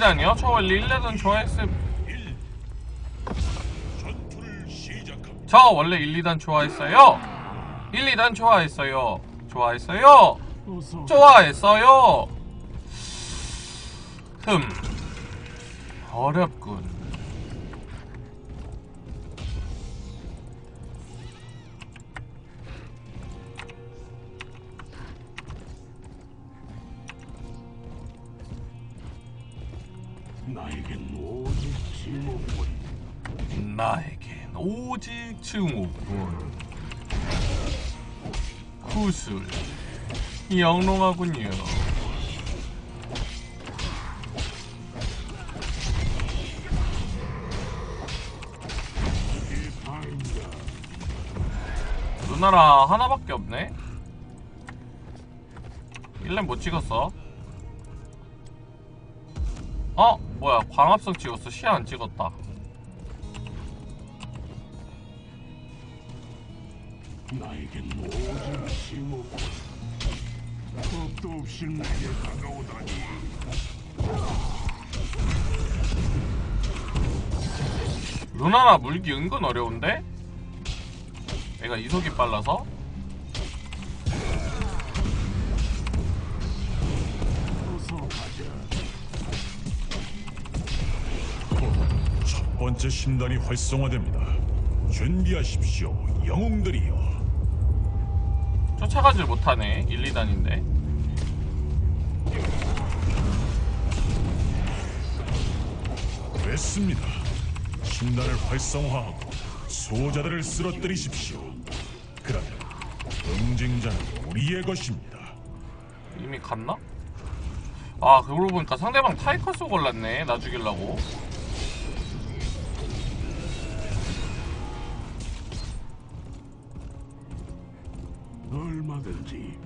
1, 2단이요? 저 원래 1, 2단 좋아했음. 저 원래 1, 2단 좋아했어요. 1, 2단 좋아했어요. 좋아했어요. 좋아했어요. 흠. 어렵군. 나에겐 오직 증오뿐. 구슬. 영롱하군요. 누나랑 하나밖에 없네? 1렘 못 찍었어? 어? 뭐야 광합성 찍었어 시야 안 찍었다 나에겐 오직 지목뿐 겁도 없이 내게 다가오다니 루나나 물기 은근 어려운데? 얘가 이속이 빨라서? 첫 번째 신단이 활성화됩니다. 준비하십시오, 영웅들이여. 쫓아가질 못하네 1, 2단인데 됐습니다. 신단을 활성화하고 수호자들을 쓰러뜨리십시오. 그러면 응징자는 우리의 것입니다. 이미 갔나? 아 그러고 보니까 상대방 타이커스 골랐네 나 죽이려고 얼마든지.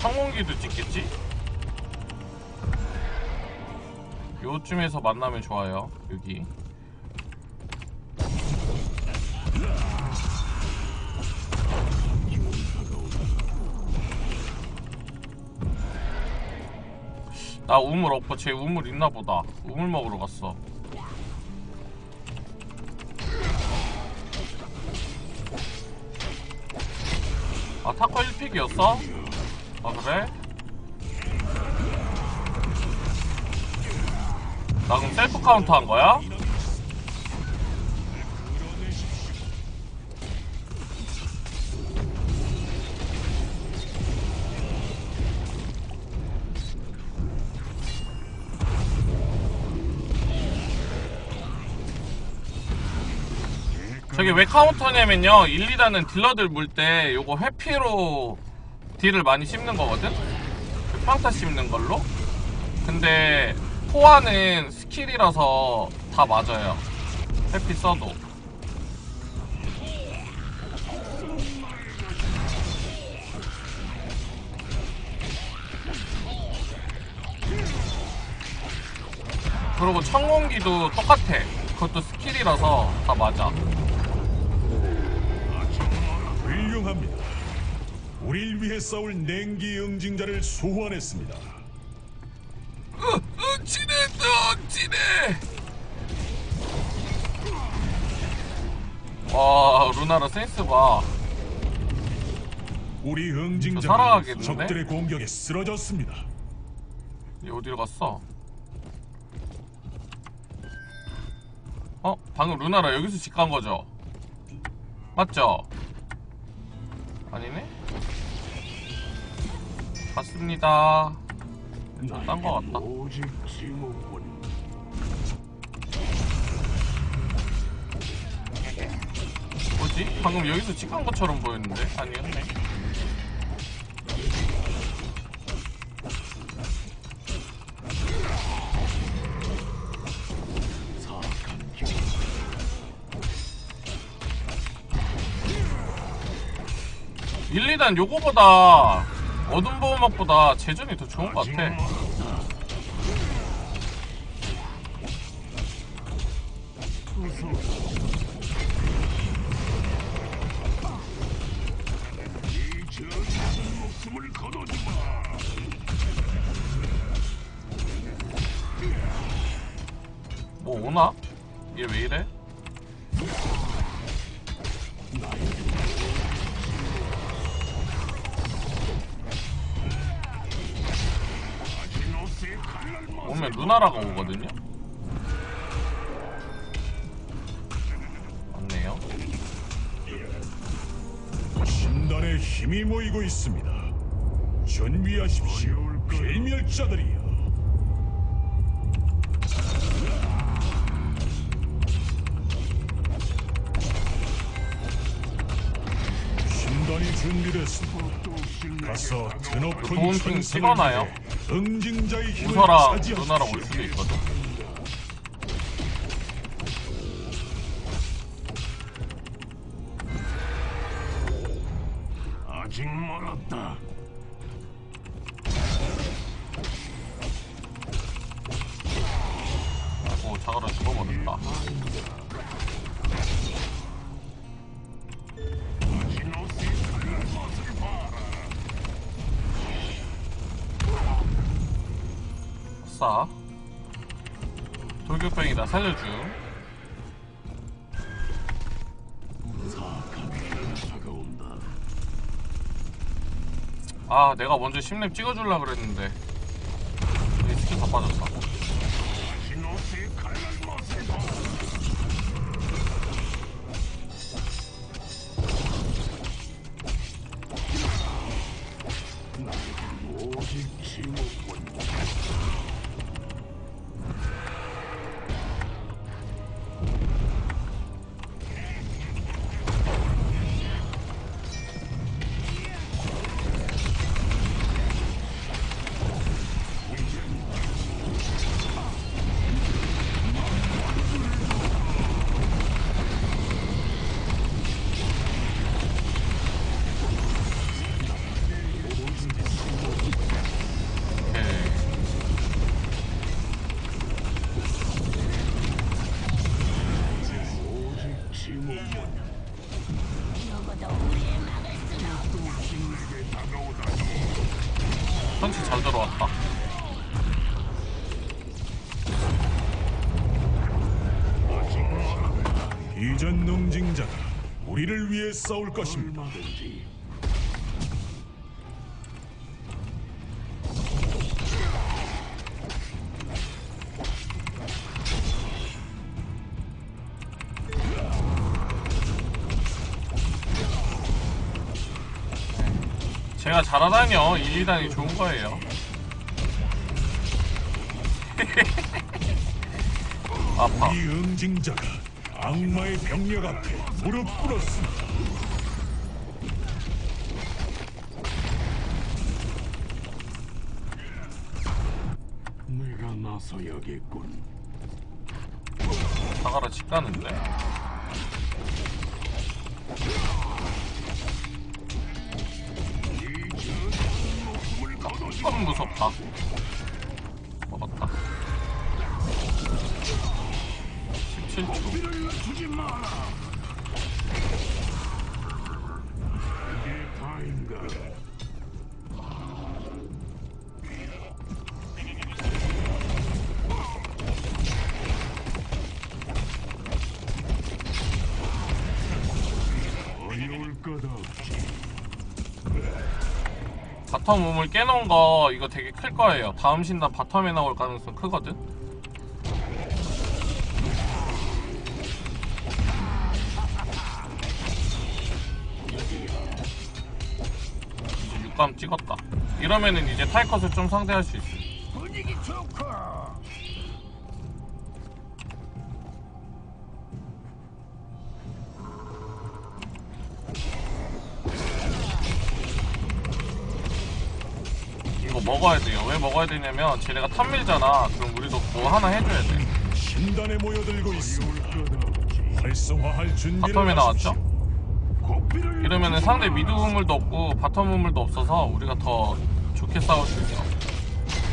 창문기도 찍겠지? 요쯤에서 만나면 좋아요 여기. 나 우물 없고 쟤 우물 있나보다. 우물 먹으러 갔어 아 타코 1픽이었어? 아 그래? 나 그럼 셀프 카운트 한 거야? 저게 왜 카운터냐면요. 1, 2단은 딜러들 물 때 요거 회피로 딜을 많이 씹는 거거든? 그 평타 씹는 걸로? 근데 포화는 스킬이라서 다 맞아요. 회피 써도. 그리고 청공기도 똑같아. 그것도 스킬이라서 다 맞아 우릴 위해 싸울 냉기 응징자를 소환했습니다. 은치네 은치네 와 루나라 센스 봐 우리 저 응징자는 살아가겠는데? 적들의 공격에 쓰러졌습니다. 얘 어디로 갔어? 어? 방금 루나라 여기서 집간 거죠? 맞죠? 아니네? 갔습니다 딴거 같다. 뭐지? 방금 여기서 집간 것처럼 보였는데? 아니었네 사악한 길 1, 2단 요거보다 어둠 보호막보다 재전이 더 좋은 것 같아. 뭐 오나? 얘 왜 이래? 누나라가 오거든요? 맞네요. 신단의 힘이 모이고 있습니다. 준비하십시오, 필멸자들이여. 신단이 준비됐습니다. 내게 가서. 드높은 도움핑 천상을 찍어놔요? 응징자의 힘을 차지하십시오. 누나랑 올 수도 있거든. 아싸. 돌격병이다, 다가온다. 아, 내가 먼저 10렙 찍어줄라 그랬는데. 이 스킬 다 빠졌다. 싸울 것입니다. 제가 잘하다니요. 1, 2단이 좋은 거예요. 아파. 이 응징자가 악마의 병력 앞에 무릎 꿇었습니다. 내가 나서야겠군. 자가라 집 가는데. 참 무섭다. 먹었다. 17초. 어려울 것 없지. 바텀 몸을 깨놓은 거 이거 되게 클 거예요. 다음 신단 바텀에 나올 가능성 크거든. 육감 찍었다. 이러면은 이제 탈컷을 좀 상대할 수 있어. 이거 먹어야 돼요. 왜 먹어야 되냐면 쟤네가 탐밀잖아. 그럼 우리도 뭐 하나 해줘야 돼. 신단에 모여들고 있습니다. 활성화할 준비를 바텀에 나왔죠? 이러면은 상대 미드 우물도 없고 바텀 우물도 없어서 우리가 더 좋게 싸울 수 있어.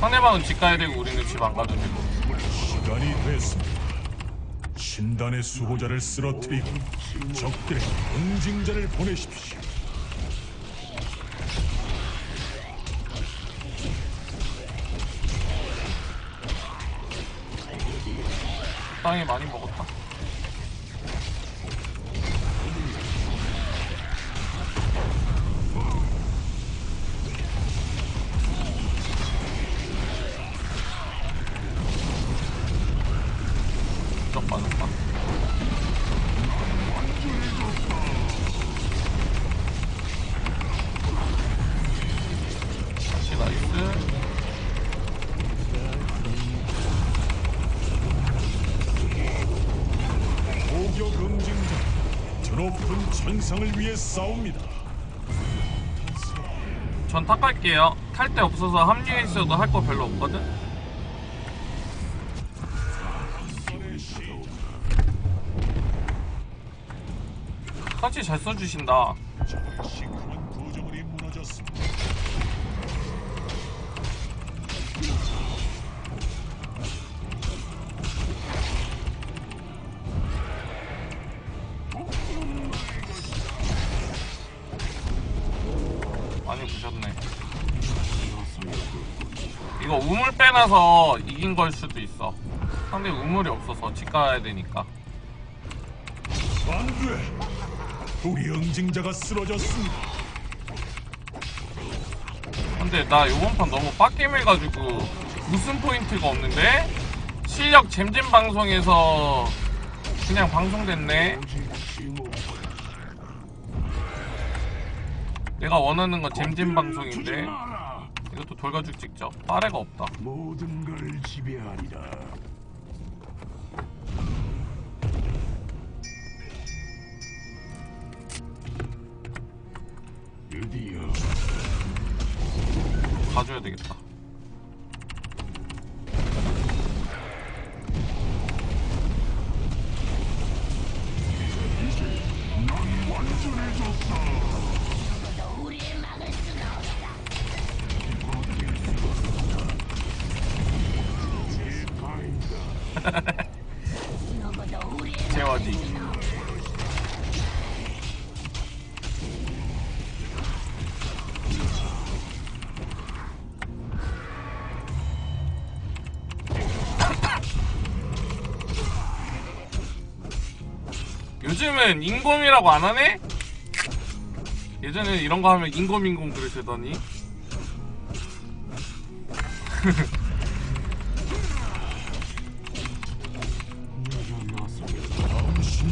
상대방은 집 가야 되고 우리는 집 안 가도 되고. 시간이 됐습니다. 신단의 수호자를 쓰러뜨리고 적들의 응징자를 보내십시오. 빵에 많이 먹었다. 높은 천상을 위해 싸웁니다. 전 탁갈게요. 탈 데 없어서 합류해 있어도 할 거 별로 없거든. 터치 잘 써주신다. 이거 우물 빼놔서 이긴 걸 수도 있어. 상대 우물이 없어서 집 가야 되니까. 안 돼! 우리 응징자가 쓰러졌습니다. 근데 나 요번 판 너무 빡겜해가지고 무슨 포인트가 없는데? 실력 잼잼 방송에서 그냥 방송됐네. 내가 원하는 건 잼잼 방송인데. 이것도 돌가죽 직접 빠레가 없다. 모든 걸 지배하리라. 드디어 가줘야 되겠다. 재워지. 요즘은 인곰이라고 안 하네? 예전에 이런 거 하면 인곰인곰 그러시더니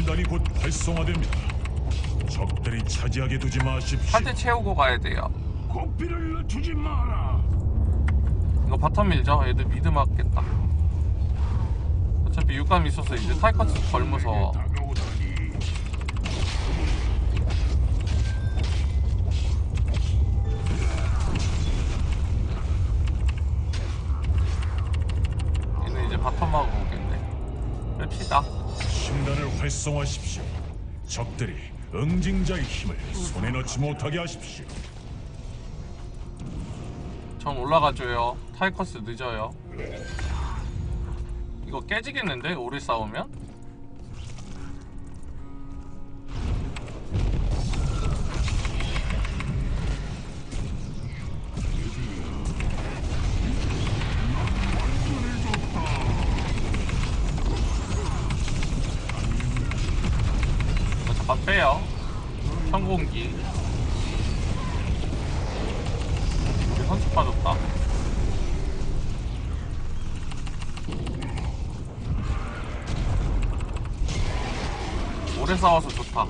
신단이 곧 활성화됩니다. 적들이 차지하게 두지 마십시오. 한테 채우고 가야 돼요. 고삐를 늦추지 마라. 이거 바텀 밀죠? 애들 미드 맞겠다. 어차피 육감 있어서 이제 타이커스 덜 무서 활성화하십시오. 적들이 응징자의 힘을 손에 넣지 못하게 하십시오. 전 올라가줘요. 타이커스 늦어요. 이거 깨지겠는데? 오래 싸우면? 빠졌다. 오래 싸워서 좋다.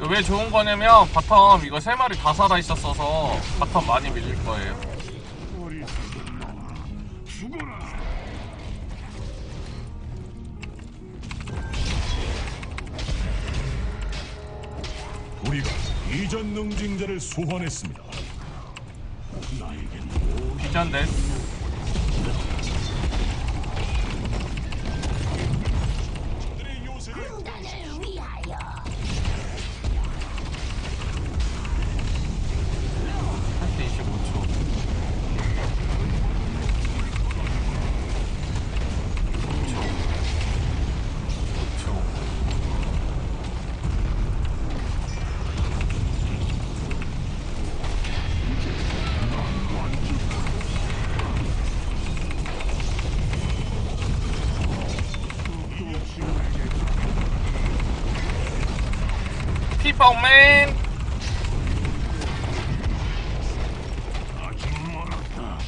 왜 좋은 거냐면 바텀 이거 세 마리 다 살아 있었어서 바텀 많이 밀릴 거예요. 우리가 이전 응징자를 소환했습니다. 나에겐 모든 비전 데 아직 멀었다.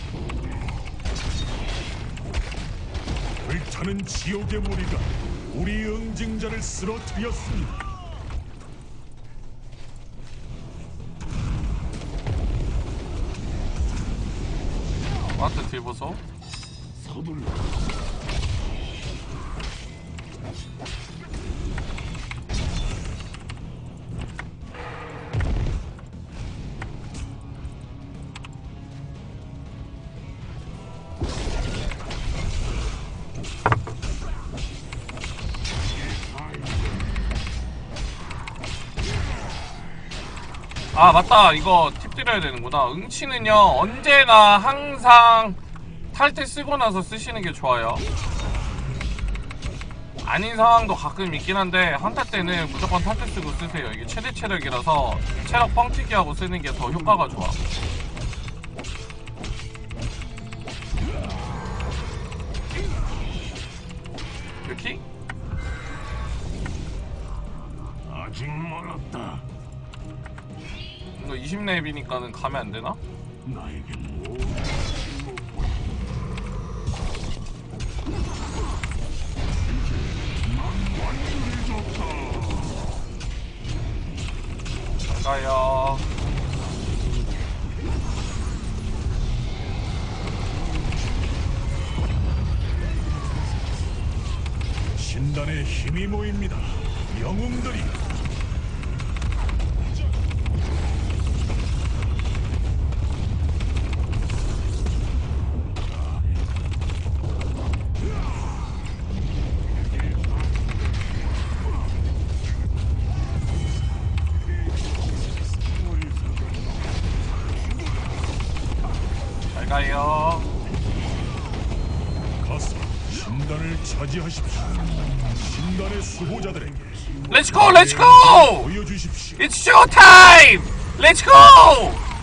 불타는 지옥의 무리가 우리 응징자를 쓰러뜨렸습니다. 마트 딜 보소 아 맞다. 이거 팁 드려야 되는구나. 응치는요 언제나 항상 탈퇴 쓰고 나서 쓰시는 게 좋아요. 아닌 상황도 가끔 있긴 한데 한타 때는 무조건 탈퇴 쓰고 쓰세요. 이게 최대 체력이라서 체력 뻥튀기 하고 쓰는 게 더 효과가 좋아. 이렇게? 아직 멀었다. 이거 20렙이니까는 가면 안 되나? 가요. 신단의 힘이 모입니다. 영웅들이 신단을 차지하십시오. 신단의 수호자들에게 Let's go, let's go! 보여주십시오. It's show time! Let's go!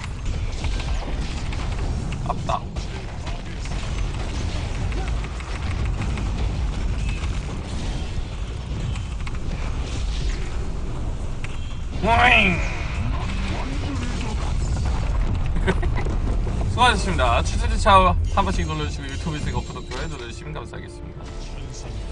추천차 한 번씩 눌러주시고 유튜브에서 구독, 좋아요 눌러주시면 감사하겠습니다.